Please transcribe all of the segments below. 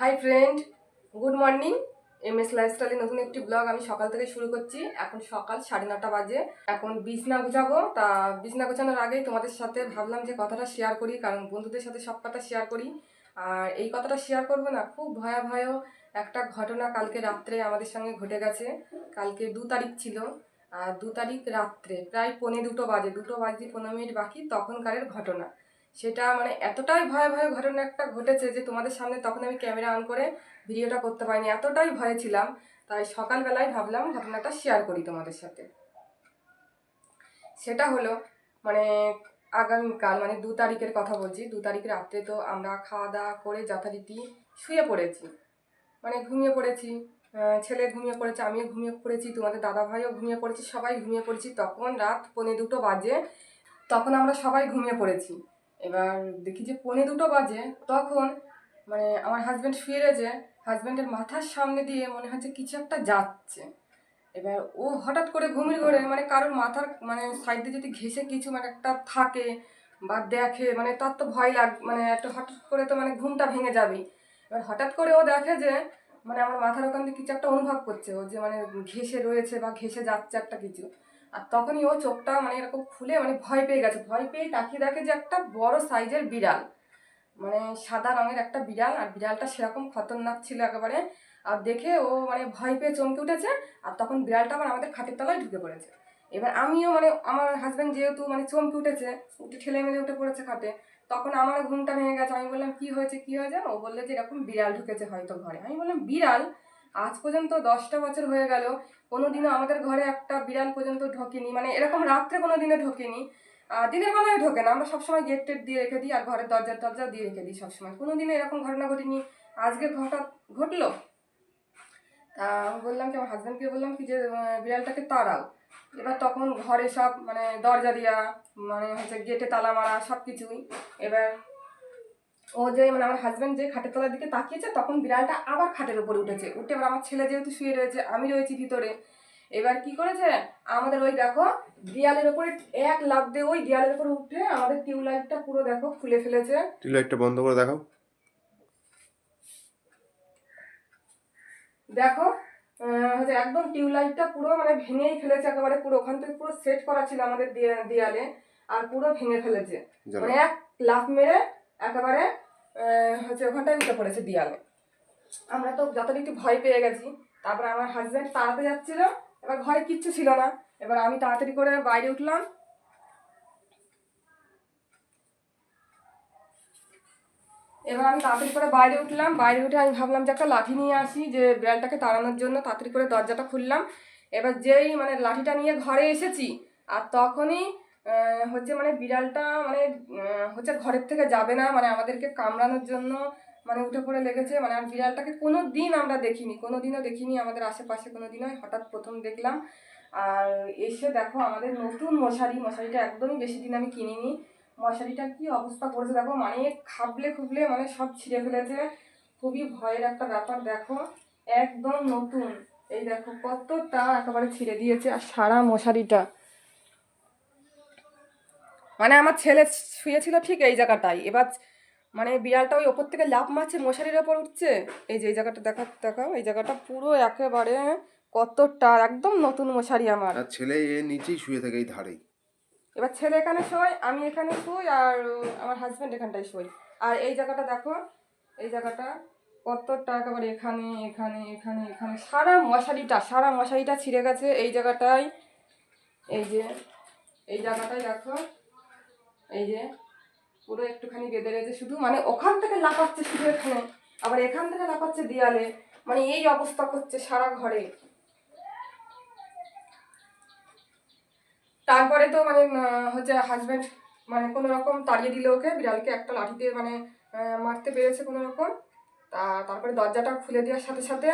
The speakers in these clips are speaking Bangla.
Hi friend good morning M S লাইফস্টাইলের নতুন একটি ব্লগ আমি সকাল থেকে শুরু করছি। এখন সকাল সাড়ে নটা বাজে। এখন বিছনা গুছাবো। তা বিছনা গোছানোর আগেই তোমাদের সাথে ভাবলাম যে কথাটা শেয়ার করি, কারণ বন্ধুদের সাথে সব কথা শেয়ার করি। আর এই কথাটা শেয়ার করব না, খুব ভয়াবহ একটা ঘটনা কালকে রাত্রে আমাদের সঙ্গে ঘটে গেছে। কালকে দু তারিখ ছিল। আর দু তারিখ রাত্রে, প্রায় পৌনে দুটো বাজে দুটো বাজে পনেরো মিনিট বাকি তখনকারের ঘটনা। সেটা মানে এতটাই ভয় ভয় ঘটনা একটা ঘটেছে যে তোমাদের সামনে তখন আমি ক্যামেরা অন করে ভিডিওটা করতে পারিনি, এতটাই ভয়ে ছিলাম। তাই সকালবেলায় ভাবলাম ঘটনাটা শেয়ার করি তোমাদের সাথে। সেটা হলো মানে আগামীকাল মানে দু তারিখের কথা বলছি, দু তারিখ রাত্রে তো আমরা খাওয়া দাওয়া করে যথারীতি শুয়ে পড়েছি। মানে ঘুমিয়ে পড়েছি ছেলে ঘুমিয়ে পড়েছে, আমিও ঘুমিয়ে পড়েছি, তোমাদের দাদা ভাইও ঘুমিয়ে পড়েছি, সবাই ঘুমিয়ে পড়েছি। তখন রাত পৌনে দুটো বাজে, তখন আমরা সবাই ঘুমিয়ে পড়েছি। এবার দেখি যে পনে দুটো বাজে, তখন মানে আমার হাজব্যান্ড রয়েছে হাজব্যান্ডের মাথার সামনে দিয়ে মনে হচ্ছে কিছু একটা যাচ্ছে। এবার ও হঠাৎ করে ঘুমিয়ে ঘরে মানে কারোর মাথার মানে সাইডে যদি ঘেসে কিছু মানে একটা থাকে বা দেখে মানে তার তো ভয় লাগ মানে একটা হঠাৎ করে তো মানে ঘুমটা ভেঙে যাবেই। এবার হঠাৎ করে ও দেখে যে মানে আমার মাথার ওখান দিয়ে কিছু একটা অনুভব করছে, ও যে মানে ঘেসে রয়েছে বা ঘেসে যাচ্ছে একটা কিছু। আর তখনই ও চোখটা মানে এরকম খুলে মানে ভয় পেয়ে গেছে। ভয় পেয়ে তাকিয়ে দেখে যে একটা বড় সাইজের বিড়াল। মানে সাদা রঙের একটা বিড়াল আর বিড়ালটা সেরকম খতরনাক ছিল একেবারে। আর দেখে ও মানে ভয় পেয়ে চমকে উঠেছে আর তখন বিড়ালটা আবার আমাদের খাটের তলায় ঢুকে পড়েছে। এবার আমিও মানে আমার হাজব্যান্ড যেহেতু মানে চমকে উঠেছে, উঠে ঠেলে মেলে উঠে পড়েছে খাটে, তখন আমার ঘুমটা ভেঙে গেছে। আমি বললাম, কি হয়েছে? কি হয়েছে? ও বলল যে, এরকম বিড়াল ঢুকেছে হয়তো ঘরে। আমি বললাম, বিড়াল? আজ পর্যন্ত দশটা বছর হয়ে গেল, কোনোদিনও আমাদের ঘরে একটা বিড়াল পর্যন্ত ঢোকেনি মানে এরকম রাত্রে কোনো দিনে ঢোকেনি দিনের বেলায় ঢোকে না, আমরা সবসময় গেট টেট দিয়ে রেখে দিই আর ঘরের দরজার দরজা দিয়ে রেখে দিই সবসময়। কোনো দিনে এরকম ঘটনা ঘটেনি, আজকে হঠাৎ ঘটলো। তা আমি বললাম কি, আমার হাজব্যান্ডকে বললাম কি যে বিড়ালটাকে তাড়াও। এবার তখন ঘরে সব মানে দরজা দেওয়া মানে হচ্ছে গেটে তালা মারা সব কিছুই এবার ও যে মানে আমার হাজব্যান্ড যে খাটের তলার দিকে তাকিয়েছে তখন বিড়ালটা আবার খাটের উপরে উঠেছে। উঠে এবার আমার ছেলে যেহেতু শুয়ে রয়েছে আমি রয়েছি ভিতরে। এবার কি করেছে? আমাদের ওই দেখো দেয়ালের উপরে এক লাফ দিয়ে ওই দেয়ালের উপরে উঠে আমাদের টিউবলাইটটা পুরো দেখো খুলে ফেলেছে। টিউবলাইটটা বন্ধ করে দেখাও। দেখো আহ, হচ্ছে একদম টিউবলাইটটা পুরো মানে ভেঙেই ফেলেছে একেবারে পুরো ওখান থেকে পুরো সেট করা ছিল আমাদের দেয়া- দেয়ালে আর পুরো ভেঙে ফেলেছে। মানে এক লাফ মেরে একেবারে হচ্ছে ওখানটায় উঠে পড়েছে দেয়ালে। আমরা তো যথারীতি ভয় পেয়ে গেছি। তারপরে আমার হাজব্যান্ড তাড়াতে যাচ্ছিল, এবার ঘরে কিচ্ছু ছিল না। এবার আমি তাড়াতাড়ি করে বাইরে উঠলাম। এবার আমি তাড়াতাড়ি করে বাইরে উঠলাম। বাইরে উঠে আমি ভাবলাম যে একটা লাঠি নিয়ে আসি, যে বিড়ালটাকে তাড়ানোর জন্য তাড়াতাড়ি করে দরজাটা খুললাম। এবার যেই মানে লাঠিটা নিয়ে ঘরে এসেছি, আর তখনই হচ্ছে মানে বিড়ালটা মানে হচ্ছে ঘরের থেকে যাবে না মানে আমাদেরকে কামড়ানোর জন্য মানে উঠে পড়ে লেগেছে মানে আর বিড়ালটাকে কোনো দিন আমরা দেখিনি কোনো দিনও দেখিনি আমাদের আশেপাশে কোনো দিনও হঠাৎ প্রথম দেখলাম। আর এসে দেখো আমাদের নতুন মশারি, মশারিটা একদমই বেশি দিন আমি কিনিনি। মশারিটা কি অবস্থা করেছে দেখো মানে খাবলে খুবলে মানে সব ছিঁড়ে ফেলেছে। খুবই ভয়ের একটা ব্যাপার দেখো, একদম নতুন। এই দেখো কতটা একেবারে ছিঁড়ে দিয়েছে, আর সারা মশারিটা। মানে আমার ছেলে শুয়েছিল ঠিক এই জায়গাটায়। এবার মানে বিড়ালটা ওই ওপর থেকে লাফ মারছে মশারির ওপর উঠছে। এই যে এই জায়গাটা দেখা দেখাও এই জায়গাটা পুরো একেবারে কতটা একদম নতুন মশারি আমার। আর ছেলে এ নিচেই শুয়ে থাকে এই ধারেই। এবার ছেলে এখানে শোয় আমি এখানে শুই আর আমার হাজব্যান্ড এখানটায় শোয়। আর এই জায়গাটা দেখো এই জায়গাটা কতটা একেবারে এখানে এখানে এখানে এখানে সারা মশারিটা সারা মশারিটা ছিঁড়ে গেছে এই জায়গাটায়। এই যে এই জায়গাটায় দেখো এই যে, পুরো একটুখানি বেঁধে রয়েছে শুধু মানে ওখান থেকে লাফাচ্ছে শুধু এখানে, আবার এখান থেকে লাফাচ্ছে দেয়ালে মানে এই অবস্থা করছে সারা ঘরে। তারপরে তো মানে হচ্ছে হাজব্যান্ড মানে কোনো রকম তাড়িয়ে দিল ওকে, বিড়ালকে একটা লাঠি দিয়ে মানে মারতে পেরেছে কোনো রকম। তা তারপরে দরজাটা খুলে দেওয়ার সাথে সাথে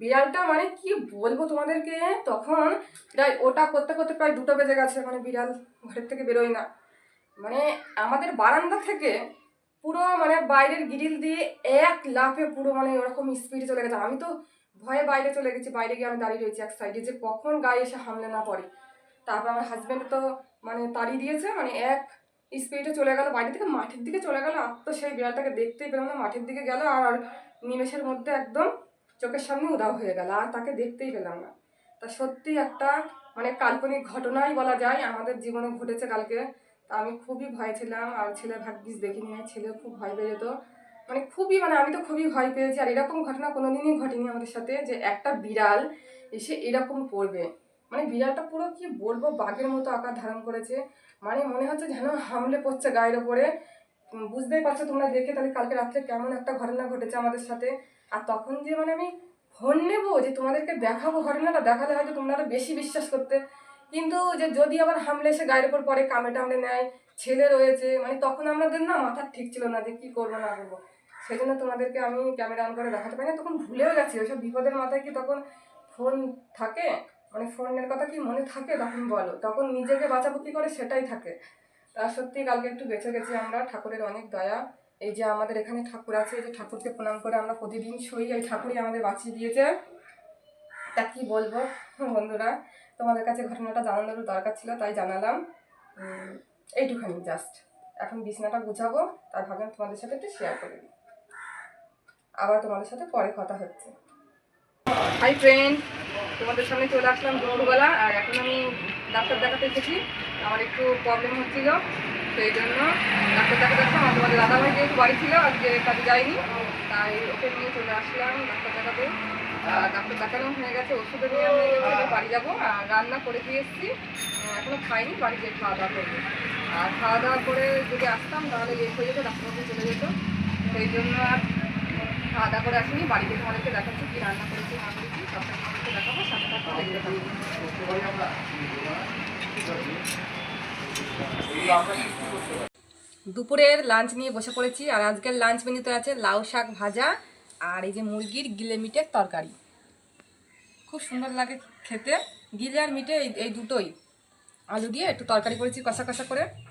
বিড়ালটা মানে কি বলব তোমাদেরকে, তখন প্রায় ওটা করতে করতে প্রায় দুটো বেজে গেছে মানে বিড়াল ঘরের থেকে বেরোয় না। মানে আমাদের বারান্দা থেকে পুরো মানে বাইরের গ্রিল দিয়ে এক লাফে পুরো মানে ওরকম স্পিডে চলে গেছে। আমি তো ভয়ে বাইরে চলে গেছি, বাইরে গিয়ে আমি দাঁড়িয়ে রয়েছি এক সাইডে যে কখন গায়ে এসে হামলে না পড়ে। তারপর আমার হাজব্যান্ড তো মানে তাড়িয়ে দিয়েছে মানে এক স্পিডে চলে গেল। বাইরে থেকে মাঠের দিকে চলে গেল। আর তো সেই বিড়ালটাকে দেখতেই পেলাম না, মাঠের দিকে গেল। আর নিমেষের মধ্যে একদম চোখের সামনে উদাও হয়ে গেল। আর তাকে দেখতেই পেলাম না। তা সত্যি একটা মানে কাল্পনিক ঘটনাই বলা যায়। আমাদের জীবনে ঘটেছে কালকে। তা আমি খুবই ভয় ছিলাম, আর ছেলে ভাগ্যিস দেখিনি ছেলে খুব ভয় পেয়ে যেত। মানে খুবই মানে আমি তো খুবই ভয় পেয়েছি, আর এরকম ঘটনা কোনোদিনই ঘটেনি আমাদের সাথে যে একটা বিড়াল এসে এরকম পড়বে। মানে বিড়ালটা পুরো কি বলব, বাঘের মতো আকার ধারণ করেছে। মানে মনে হচ্ছে যেন হামলে পড়ছে গায়ের ওপরে বুঝতেই পারছ তোমরা দেখে তাহলে কালকে রাত্রে কেমন একটা ঘটনা ঘটেছে আমাদের সাথে। আর তখন যে মানে আমি ফোন নেব যে তোমাদেরকে দেখাবো, ঘটনাটা দেখালে হয়তো তোমরা আরও বেশি বিশ্বাস করতে। কিন্তু যে যদি আবার হামলে এসে গায়ের উপর পরে কামড়ে টামড়ে নেয়, ছেলে রয়েছে মানে তখন আমাদের না মাথার ঠিক ছিল না যে কি করব, না করব। সেই জন্য তোমাদেরকে আমি ক্যামেরা অন করে দেখাতে পারি না তখন ভুলেও গেছি। ওইসব বিপদের মাথায় কি তখন ফোন থাকে? মানে ফোনের কথা কি মনে থাকে? তখন বলো। তখন নিজেকে বাঁচাবো কি করে? সেটাই থাকে। তা সত্যি কালকে একটু বেঁচে গেছি আমরা। ঠাকুরের অনেক দয়া। এই যে আমাদের এখানে ঠাকুর আছে, এই যে ঠাকুরকে প্রণাম করে আমরা প্রতিদিন সই এই ঠাকুরই আমাদের বাঁচিয়ে দিয়েছে। তা কি বলব, বন্ধুরা? তোমাদের কাছে ঘটনাটা জানানোর দরকার ছিল, তাই জানালাম। এইটুখানি জাস্ট এখন বিছনাটা গুছাবো, তাই ভাবলাম তোমাদের সাথে একটু শেয়ার করে দিই। আবার তোমাদের সাথে পরে কথা হচ্ছে। হাই ফ্রেন্ড তোমাদের সামনে চলে আসলাম দুপুরবেলা, আর এখন আমি ডাক্তার দেখাতে এসেছি। আমার একটু প্রবলেম হচ্ছিল, সেই জন্য ডাক্তার দেখাতে আসলাম, আর তোমাদের দাদাভাই যেহেতু বাড়ি ছিল, আজকে কাজে যায়নি, তাই ওকে নিয়ে চলে আসলাম ডাক্তার দেখাতে। ডাক্তার দেখানো হয়ে গেছে ওষুধও নেওয়া হয়ে গেছে এবার বাড়ি যাব আর রান্না করে দিয়ে এসেছি। আহ, এখনও খাইনি বাড়ি গিয়ে খাওয়া দাওয়া করব। আর খাওয়া দাওয়া করে যদি আসতাম তাহলে লেট হয়ে যেত ডাক্তারবাবু চলে যেত। সেই জন্য আর খাওয়া দাওয়া করে আসিনি বাড়িতে তোমাদেরকে দেখাচ্ছি কি রান্না করেছি না করেছি সবটা তোমাদেরকে দেখাবো সাথে সাথে দেখতে থাকব দুপুরের লাঞ্চ নিয়ে বসে পড়েছি আর আজকের লাঞ্চ মেনুতে আছে লাউ শাক ভাজা আর এই যে মুরগির গিলে মিটের তরকারি। খুব সুন্দর লাগে খেতে। গিলে আর মিটে এই দুটোই। আলু দিয়ে একটু তরকারি করেছি কষা কষা করে।